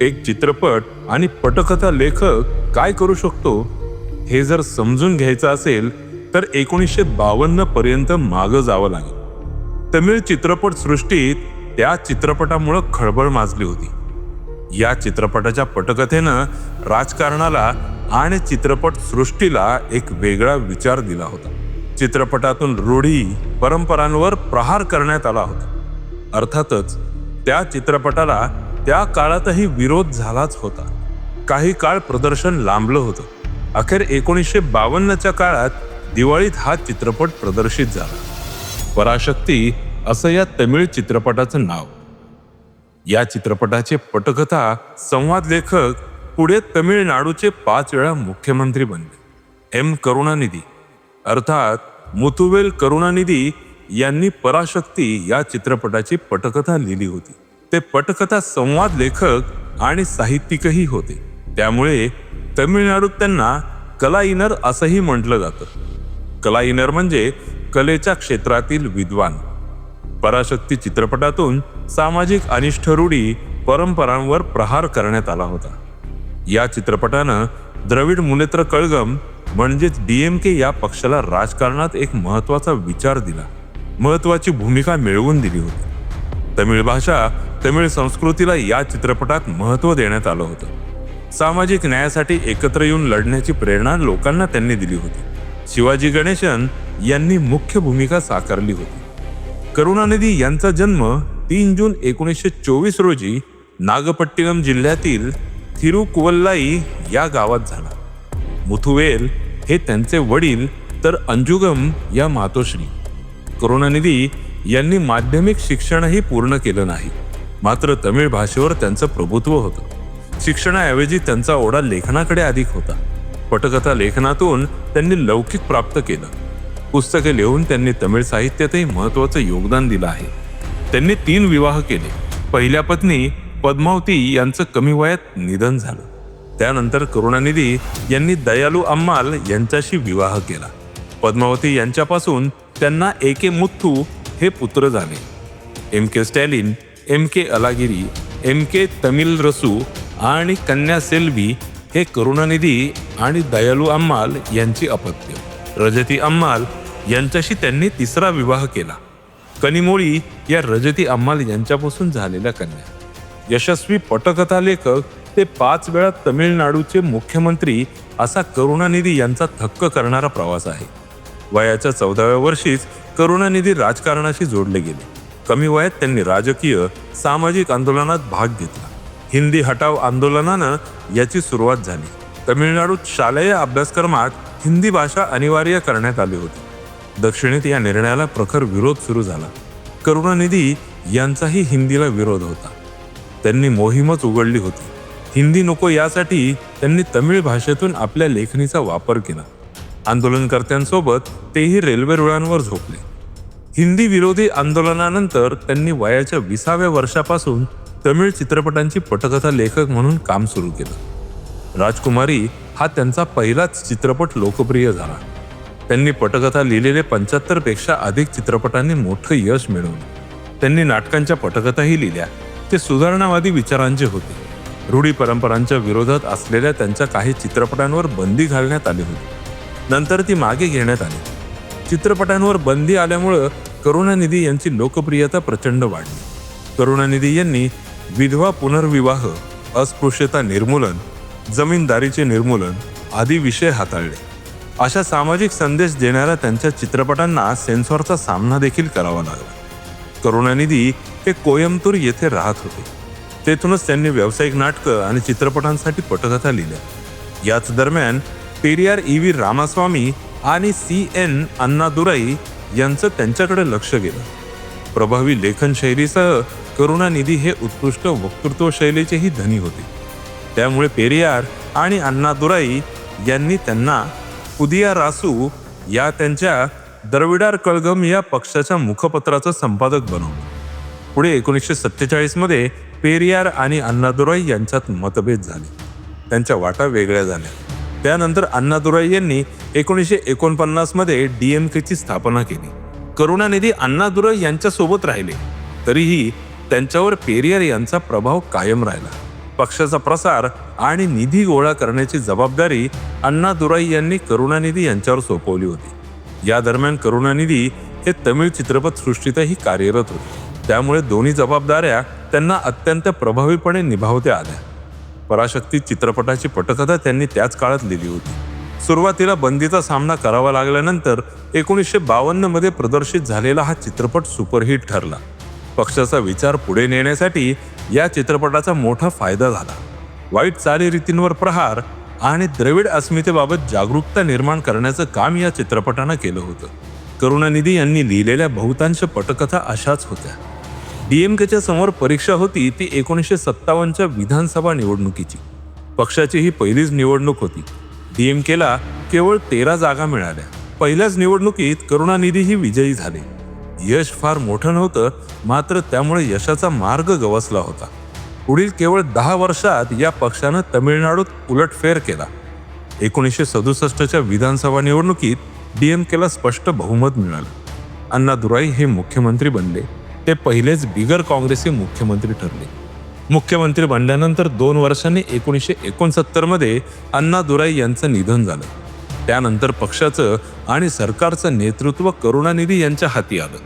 एक चित्रपट आणि पटकथा लेखक काय करू शकतो? हे जर समजून घ्यायचं असेल तर एकोणीसशे बावन्न पर्यंत मागं जावं लागेल. तमिळ चित्रपट सृष्टीत त्या चित्रपटामुळं खळबळ माजली होती. या चित्रपटाच्या पटकथेनं राजकारणाला आणि चित्रपट सृष्टीला एक वेगळा विचार दिला होता. चित्रपटातून रूढी परंपरांवर प्रहार करण्यात आला होता. अर्थातच त्या चित्रपटाला त्या काळातही विरोध झालाच होता. काही काळ प्रदर्शन लांबलं होतं. अखेर एकोणीसशे बावन्नच्या काळात दिवाळीत हा चित्रपट प्रदर्शित झाला. पराशक्ती असं या तमिळ चित्रपटाचं नाव. या चित्रपटाचे पटकथा संवाद लेखक पुढे तमिळनाडूचे पाच वेळा मुख्यमंत्री बनले. एम. करुणानिधी. अर्थात मुथुवेल करुणानिधी यांनी पराशक्ती या चित्रपटाची पटकथा लिहिली होती. ते पटकथा संवाद लेखक आणि साहित्यिकही होते. त्यामुळे तमिळनाडूत त्यांना कला इनर असंही म्हटलं जातं. कला इनर म्हणजे कलेच्या क्षेत्रातील विद्वान. पराशक्ती चित्रपटातून सामाजिक अनिष्ट रूढी परंपरांवर प्रहार करण्यात आला होता. या चित्रपटानं द्रविड मुनेत्र कळगम म्हणजेच डीएमके या पक्षाला राजकारणात एक महत्त्वाचा विचार दिला. महत्वाची भूमिका मिळवून दिली होती. तमिळ भाषा तमिळ संस्कृतीला या चित्रपटात महत्त्व देण्यात आलं होतं. सामाजिक न्यायासाठी एकत्र येऊन लढण्याची प्रेरणा लोकांना त्यांनी दिली होती. शिवाजी गणेशन यांनी मुख्य भूमिका साकारली होती. करुणानिधी यांचा जन्म तीन जून एकोणीसशे चोवीस रोजी नागपट्टिनम जिल्ह्यातील थिरुकुवल्लाई या गावात झाला. मुथुवेल हे त्यांचे वडील तर अंजुगम या मातोश्री. करुणानिधी यांनी माध्यमिक शिक्षणही पूर्ण केलं नाही. मात्र तमिळ भाषेवर त्यांचं प्रभुत्व होतं. शिक्षणाऐवजी त्यांचा ओढा लेखनाकडे अधिक होता. पटकथा लेखनातून त्यांनी लौकिक प्राप्त केलं. पुस्तके लिहून त्यांनी तमिळ साहित्यातही महत्वाचं योगदान दिलं आहे. त्यांनी तीन विवाह केले. पहिल्या पत्नी पद्मावती यांचं कमी वयात निधन झालं. त्यानंतर करुणानिधी यांनी दयालू अम्माल यांच्याशी विवाह केला. पद्मावती यांच्यापासून त्यांना ए के मुथ्थू हे पुत्र झाले. M K Stalin M K Alagiri M K Tamilarasu आणि कन्या सेल्वी हे करुणानिधी आणि दयालू अम्माल यांची अपत्य. रजती अम्माल यांच्याशी त्यांनी तिसरा विवाह केला. कनिमोळी या रजती अम्माल यांच्यापासून झालेल्या कन्या. यशस्वी पटकथा लेखक ते पाच वेळा तमिळनाडूचे मुख्यमंत्री असा करुणानिधी यांचा थक्क करणारा प्रवास आहे. वयाच्या चौदाव्या वर्षीच करुणानिधी राजकारणाशी जोडले गेले. कमी वयात त्यांनी राजकीय सामाजिक आंदोलनात भाग घेतला. हिंदी हटाव आंदोलनानं याची सुरुवात झाली. तमिळनाडूत शालेय अभ्यासक्रमात हिंदी भाषा अनिवार्य करण्यात आली होती. दक्षिणेत या निर्णयाला प्रखर विरोध सुरू झाला. करुणानिधी यांचाही हिंदीला विरोध होता. त्यांनी मोहीमच उघडली होती. हिंदी नको यासाठी त्यांनी तमिळ भाषेतून आपल्या लेखणीचा वापर केला. आंदोलनकर्त्यांसोबत तेही रेल्वे रुळांवर झोपले. हिंदी विरोधी आंदोलनानंतर त्यांनी वयाच्या विसाव्या वर्षापासून तमिळ चित्रपटांची पटकथा लेखक म्हणून काम सुरू केलं. राजकुमारी हा त्यांचा पहिलाच चित्रपट लोकप्रिय झाला. त्यांनी पटकथा लिहिलेले पंच्याहत्तरपेक्षा अधिक चित्रपटांनी मोठं यश मिळवलं. त्यांनी नाटकांच्या पटकथाही लिहिल्या. ते सुधारणावादी विचारांचे होते. रूढी परंपरांच्या विरोधात असलेल्या त्यांच्या काही चित्रपटांवर बंदी घालण्यात आली होती. नंतर ती मागे घेण्यात आली. चित्रपटांवर बंदी आल्यामुळं करुणानिधी यांची लोकप्रियता प्रचंड वाढली. करुणानिधी यांनी विधवा पुनर्विवाह अस्पृश्यता निर्मूलन जमीनदारीचे निर्मूलन आदी विषय हाताळले. अशा सामाजिक संदेश देणाऱ्या त्यांच्या चित्रपटांना सेन्सॉरचा सामना देखील करावा लागला. करुणानिधी हे कोयंबतूर येथे राहत होते. तेथूनच त्यांनी व्यावसायिक नाटकं आणि चित्रपटांसाठी पटकथा लिहिल्या. याच दरम्यान पेरियार ई व्ही रामास्वामी आणि सी एन अण्णादुराई यांचं त्यांच्याकडे लक्ष गेलं. प्रभावी लेखनशैलीसह करुणानिधी हे उत्कृष्ट वक्तृत्व शैलीचेही धनी होते. त्यामुळे पेरियार आणि अण्णादुराई यांनी त्यांना उदिया रासू या त्यांच्या द्रविडार कळगम या पक्षाच्या मुखपत्राचं संपादक बनवलं. पुढे एकोणीसशे सत्तेचाळीसमध्ये पेरियार आणि अण्णादुराई यांच्यात मतभेद झाले. त्यांच्या वाटा वेगळ्या झाल्या. त्यानंतर अण्णादुराई यांनी एकोणीसशे एकोणपन्नासमध्ये डी एम डीएमकेची स्थापना केली. करुणानिधी अण्णादुराई यांच्यासोबत राहिले. तरीही त्यांच्यावर पेरियार यांचा प्रभाव कायम राहिला. पक्षाचा प्रसार आणि निधी गोळा करण्याची जबाबदारी अण्णादुराई यांनी करुणानिधी यांच्यावर सोपवली होती. या दरम्यान करुणानिधी हे तमिळ चित्रपटसृष्टीतही कार्यरत होते. त्यामुळे दोन्ही जबाबदाऱ्या त्यांना अत्यंत प्रभावीपणे निभावत्या आल्या. पराशक्ती चित्रपटाची पटकथा त्यांनी त्याच काळात लिहिली होती. सुरुवातीला बंदीचा सामना करावा लागल्यानंतर एकोणीसशे बावन्नमध्ये प्रदर्शित झालेला हा चित्रपट सुपरहिट ठरला. पक्षाचा विचार पुढे नेण्यासाठी या चित्रपटाचा मोठा फायदा झाला. वाईट चालीरीतींवर प्रहार आणि द्रविड अस्मितेबाबत जागरूकता निर्माण करण्याचं काम या चित्रपटानं केलं होतं. करुणानिधी यांनी लिहिलेल्या बहुतांश पटकथा अशाच होत्या. डीएमकेच्या समोर परीक्षा होती ती एकोणीसशे सत्तावन्नच्या विधानसभा निवडणुकीची. पक्षाची ही पहिलीच निवडणूक होती. डीएमकेला केवळ तेरा जागा मिळाल्या. पहिल्याच निवडणुकीत करुणानिधीही विजयी झाले. यश फार मोठं नव्हतं मात्र त्यामुळे यशाचा मार्ग गवसला होता. पुढील केवळ दहा वर्षात या पक्षानं तमिळनाडूत उलटफेर केला. एकोणीसशे सदुसष्टच्या विधानसभा निवडणुकीत डीएमकेला स्पष्ट बहुमत मिळालं. अण्णा दुराई हे मुख्यमंत्री बनले. ते पहिलेच बिगर काँग्रेसी मुख्यमंत्री ठरले. मुख्यमंत्री बनल्यानंतर दोन वर्षांनी एकोणीसशे एकोणसत्तरमध्ये अण्णा दुराई यांचं निधन झालं. त्यानंतर पक्षाचं आणि सरकारचं नेतृत्व करुणानिधी यांच्या हाती आलं.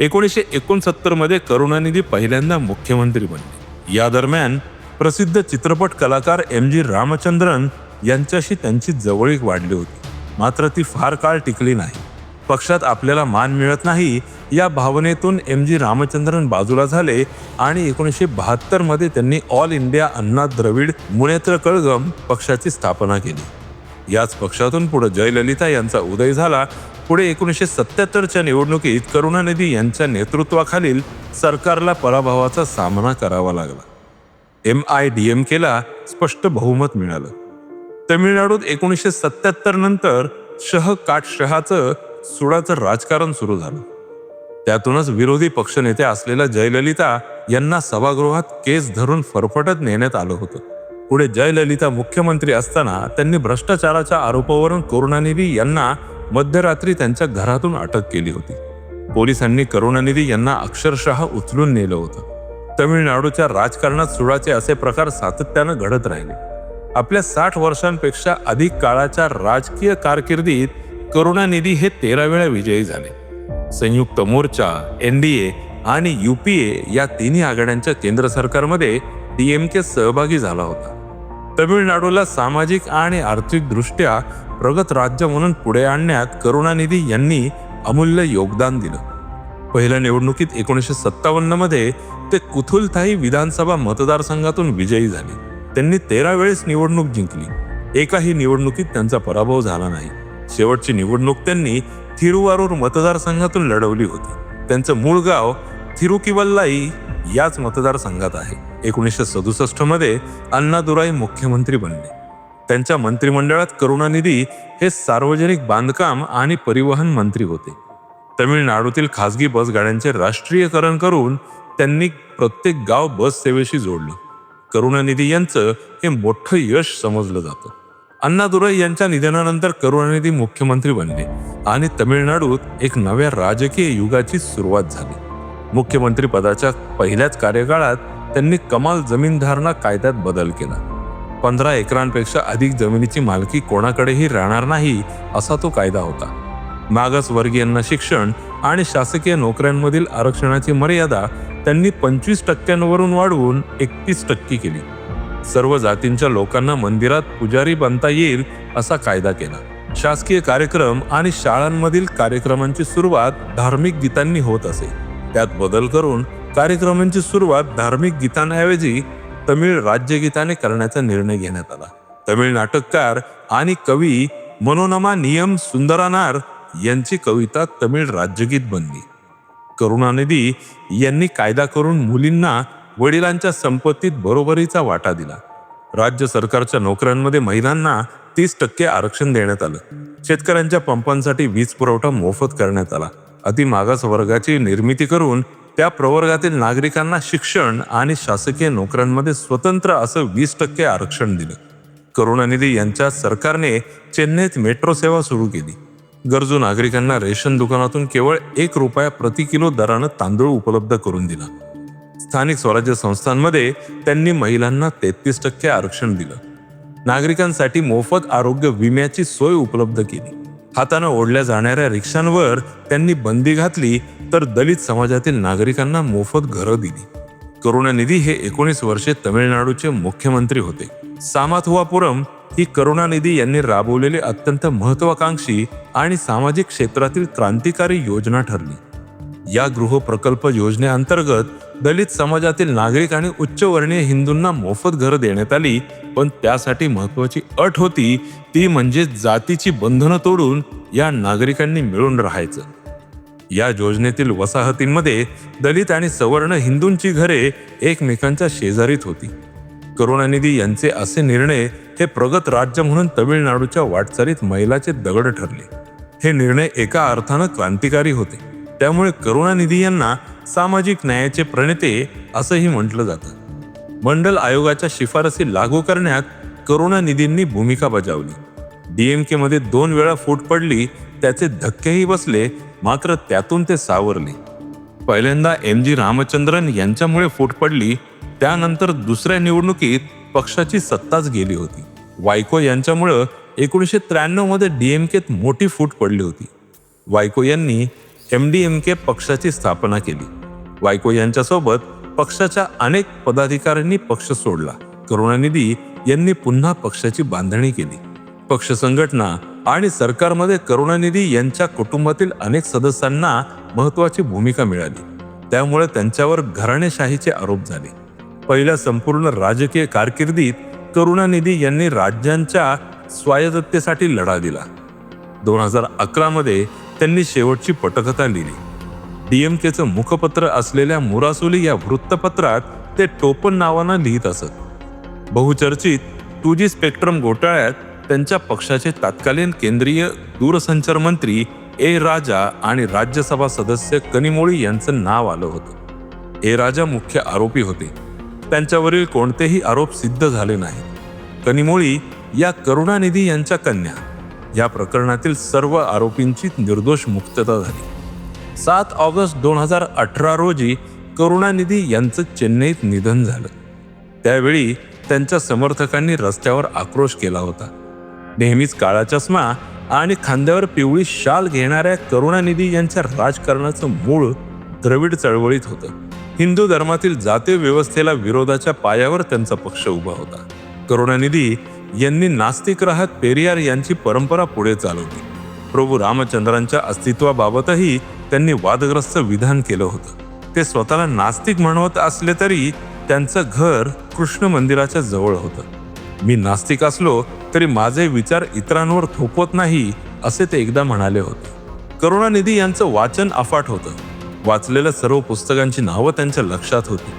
एकोणीसशे एकोणसत्तरमध्ये करुणानिधी पहिल्यांदा मुख्यमंत्री बनले. या दरम्यान प्रसिद्ध चित्रपट कलाकार एम जी रामचंद्रन यांच्याशी त्यांची जवळीक वाढली होती. मात्र ती फार काळ टिकली नाही. पक्षात आपल्याला मान मिळत नाही या भावनेतून एम जी रामचंद्रन बाजूला झाले आणि एकोणीसशे बहात्तरमध्ये त्यांनी ऑल इंडिया अण्णा द्रविड मुनेत्र कळगम पक्षाची स्थापना केली. याच पक्षातून पुढे जयललिता यांचा उदय झाला. पुढे एकोणीसशे सत्याहत्तरच्या निवडणुकीत करुणानिधी यांच्या नेतृत्वाखालील सरकारला पराभवाचा सामना करावा लागला. एम आय डी एम केला स्पष्ट बहुमत मिळालं. तमिळनाडूत एकोणीसशे सत्याहत्तर नंतर शह काट शहाचं सुडाचं राजकारण सुरू झालं. त्यातूनच विरोधी पक्षनेते असलेल्या जयललिता यांना सभागृहात केस धरून फरफटत नेण्यात आलं होतं. पुढे जयललिता मुख्यमंत्री असताना त्यांनी भ्रष्टाचाराच्या आरोपावरून करुणानिधी यांना मध्यरात्री त्यांच्या घरातून अटक केली होती. पोलिसांनी करुणानिधी यांना अक्षरशः उचलून नेलं होतं. तमिळनाडूच्या राजकारणात सुडाचे असे प्रकार सातत्यानं घडत राहिले. आपल्या साठ वर्षांपेक्षा अधिक काळाच्या राजकीय कारकिर्दीत करुणानिधी हे तेरा वेळा विजयी झाले. संयुक्त मोर्चा एनडीए आणि युपीए या तिन्ही आघाड्यांच्या केंद्र सरकारमध्ये डीएमके सहभागी झाला होता. तमिळनाडूला सामाजिक आणि आर्थिकदृष्ट्या प्रगत राज्य म्हणून पुढे आणण्यात करुणानिधी यांनी अमूल्य योगदान दिलं. पहिल्या निवडणुकीत एकोणीसशे सत्तावन्नमध्ये ते कुथुलथाई विधानसभा मतदारसंघातून विजयी झाले. त्यांनी तेरा वेळेस निवडणूक जिंकली. एकाही निवडणुकीत त्यांचा पराभव झाला नाही. शेवटची निवडणूक त्यांनी थिरुवारूर मतदारसंघातून लढवली होती. त्यांचं मूळ गाव थिरुकिवल्लाई याच मतदारसंघात आहे. एकोणीसशे सदुसष्टमध्ये अण्णादुराई मुख्यमंत्री बनले. त्यांच्या मंत्रिमंडळात करुणानिधी हे सार्वजनिक बांधकाम आणि परिवहन मंत्री होते. तमिळनाडूतील खासगी बस गाड्यांचे राष्ट्रीयकरण करून त्यांनी प्रत्येक गाव बस सेवेशी जोडलं. करुणानिधी यांचं हे मोठं यश समजलं जातं. अण्णादुराई यांच्या निधनानंतर करुणानिधी मुख्यमंत्री बनले आणि तमिळनाडूत एक नव्या राजकीय युगाची सुरुवात झाली. मुख्यमंत्री पदाच्या पहिल्याच कार्यकाळात त्यांनी कमाल जमीनधारणा कायद्यात बदल केला. पंधरा एकरांपेक्षा अधिक जमिनीची मालकी कोणाकडेही राहणार नाही असा तो कायदा होता. मागासवर्गीयांना शिक्षण आणि शासकीय नोकऱ्यांमधील आरक्षणाची मर्यादा त्यांनी पंचवीस टक्क्यांवरून वाढवून एकतीस टक्के केली. सर्व जातींच्या लोकांना मंदिरात पुजारी बनता येईल असा कायदा केला. शासकीय कार्यक्रम आणि शाळांमधील कार्यक्रमांची सुरुवात धार्मिक गीतांनी होत असे. त्यात बदल करून कार्यक्रमांची सुरुवात धार्मिक गीतांऐवजी तमिळ राज्यगीताने करण्याचा निर्णय घेण्यात आला. तमिळ नाटककार आणि कवी मनोनमा नियम सुंदरानार यांची कविता तमिळ राज्यगीत बनली. करुणानिधी यांनी कायदा करून मुलींना वडिलांच्या संपत्तीत बरोबरीचा वाटा दिला. राज्य सरकारच्या नोकऱ्यांमध्ये महिलांना तीस टक्के आरक्षण देण्यात आलं. शेतकऱ्यांच्या पंपांसाठी वीज पुरवठा मोफत करण्यात आला. अति मागास वर्गाची निर्मिती करून त्या प्रवर्गातील नागरिकांना शिक्षण आणि शासकीय नोकऱ्यांमध्ये स्वतंत्र असं वीस टक्के आरक्षण दिलं. करुणानिधी यांच्या सरकारने चेन्नईत मेट्रो सेवा सुरू केली. गरजू नागरिकांना रेशन दुकानातून केवळ एक रुपया प्रति किलो दरानं तांदूळ उपलब्ध करून दिला. स्थानिक स्वराज्य संस्थांमध्ये त्यांनी महिलांना तेहतीस टक्के आरक्षण दिलं. नागरिकांसाठी मोफत आरोग्य विम्याची सोय उपलब्ध केली. हातानं ओढल्या जाणाऱ्या रिक्षांवर त्यांनी बंदी घातली तर दलित समाजातील नागरिकांना मोफत घरं दिली. करुणानिधी हे एकोणीस वर्षे तमिळनाडूचे मुख्यमंत्री होते. सामाथुवापुरम ही करुणानिधी यांनी राबवलेली अत्यंत महत्वाकांक्षी आणि सामाजिक क्षेत्रातील क्रांतिकारी योजना ठरली. या गृहप्रकल्प योजनेअंतर्गत दलित समाजातील नागरिक आणि उच्चवर्णीय हिंदूंना मोफत घरं देण्यात आली. पण त्यासाठी महत्वाची अट होती ती म्हणजे जातीची बंधनं तोडून या नागरिकांनी मिळून राहायचं. या योजनेतील वसाहतींमध्ये दलित आणि सवर्ण हिंदूंची घरे एकमेकांच्या शेजारीत होती. करुणानिधी यांचे असे निर्णय हे प्रगत राज्य म्हणून तमिळनाडूच्या वाटचालीत मैलाचे दगड ठरले. हे निर्णय एका अर्थानं क्रांतिकारी होते. त्यामुळे करुणानिधी यांना सामाजिक न्यायाचे प्रणेते असंही म्हटलं जातं. मंडल आयोगाच्या शिफारसी लागू करण्यात करुणानिधींनी भूमिका बजावली. डीएमके मध्ये दोन वेळा फूट पडली त्याचे धक्केही बसले मात्र त्यातून ते सावरले. पहिल्यांदा एम जी रामचंद्रन यांच्यामुळे फूट पडली त्यानंतर दुसऱ्या निवडणुकीत पक्षाची सत्ताच गेली होती. वायको यांच्यामुळं एकोणीसशे त्र्याण्णवमध्ये डी एम डीएमकेत मोठी फूट पडली होती. वायको यांनी एम डी एम के पक्षाची स्थापना केली. वायको यांच्यासोबत पक्षाच्या अनेक पदाधिकाऱ्यांनी पक्ष सोडला. करुणानिधी यांनी पुन्हा पक्षाची बांधणी केली. पक्ष संघटना आणि सरकारमध्ये करुणानिधी यांच्या कुटुंबातील अनेक सदस्यांना महत्वाची भूमिका मिळाली. त्यामुळे त्यांच्यावर घराणेशाहीचे आरोप झाले. पहिल्या संपूर्ण राजकीय कारकिर्दीत करुणानिधी यांनी राज्यांच्या स्वायत्ततेसाठी लढा दिला. दोन हजार अकरामध्ये त्यांनी शेवटची पटकथा लिहिली. डीएमकेचं मुखपत्र असलेल्या मुरासुली या वृत्तपत्रात ते टोपण नावानं लिहित असत. बहुचर्चित टू जी स्पेक्ट्रम घोटाळ्यात त्यांच्या पक्षाचे तत्कालीन केंद्रीय दूरसंचार मंत्री ए राजा आणि राज्यसभा सदस्य कनिमोळी यांचं नाव आलं होतं. ए राजा मुख्य आरोपी होते. त्यांच्यावरील कोणतेही आरोप सिद्ध झाले नाहीत. कनिमोळी या करुणानिधी यांच्या कन्या. या प्रकरणातील सर्व आरोपींची निर्दोष मुक्तता झाली. सात ऑगस्ट दोन हजार अठरा रोजी करुणानिधी यांचं चेन्नईत निधन झालं. त्यावेळी त्यांच्या समर्थकांनी रस्त्यावर आक्रोश केला होता. नेहमीच काळा चष्मा आणि खांद्यावर पिवळी शाल घेणाऱ्या करुणानिधी यांच्या राजकारणाचं मूळ द्रविड चळवळीत होतं. हिंदू धर्मातील जातीय व्यवस्थेला विरोधाच्या पायावर त्यांचा पक्ष उभा होता. करुणानिधी यांनी नास्तिक राहत पेरियार यांची परंपरा पुढे चालवली. प्रभू रामचंद्रांच्या अस्तित्वाबाबतही त्यांनी वादग्रस्त विधान केलं होतं. ते स्वतःला नास्तिक म्हणवत असले तरी त्यांचं घर कृष्ण मंदिराच्या जवळ होतं. मी नास्तिक असलो तरी माझे विचार इतरांवर थोपवत नाही असे ते एकदा म्हणाले होते. करुणानिधी यांचं वाचन अफाट होतं. वाचलेल्या सर्व पुस्तकांची नावं त्यांच्या लक्षात होती.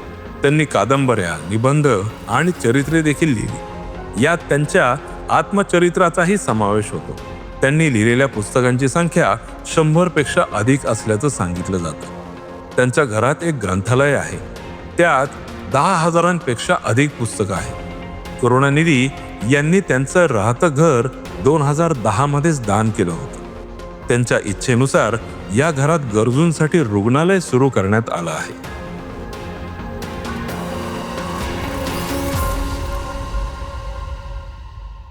त्यांनी कादंबऱ्या निबंध आणि चरित्रे देखील लिहिली. यात त्यांच्या आत्मचरित्राचाही समावेश होतो. त्यांनी लिहिलेल्या पुस्तकांची संख्या शंभरपेक्षा अधिक असल्याचं सांगितलं जातं. त्यांच्या घरात एक ग्रंथालय आहे. त्यात दहा हजारांपेक्षा अधिक पुस्तकं आहेत. करुणानिधी यांनी त्यांचं राहतं घर दोन हजार दहामध्येच दान केलं होतं. त्यांच्या इच्छेनुसार या घरात गरजूंसाठी रुग्णालय सुरू करण्यात आलं आहे.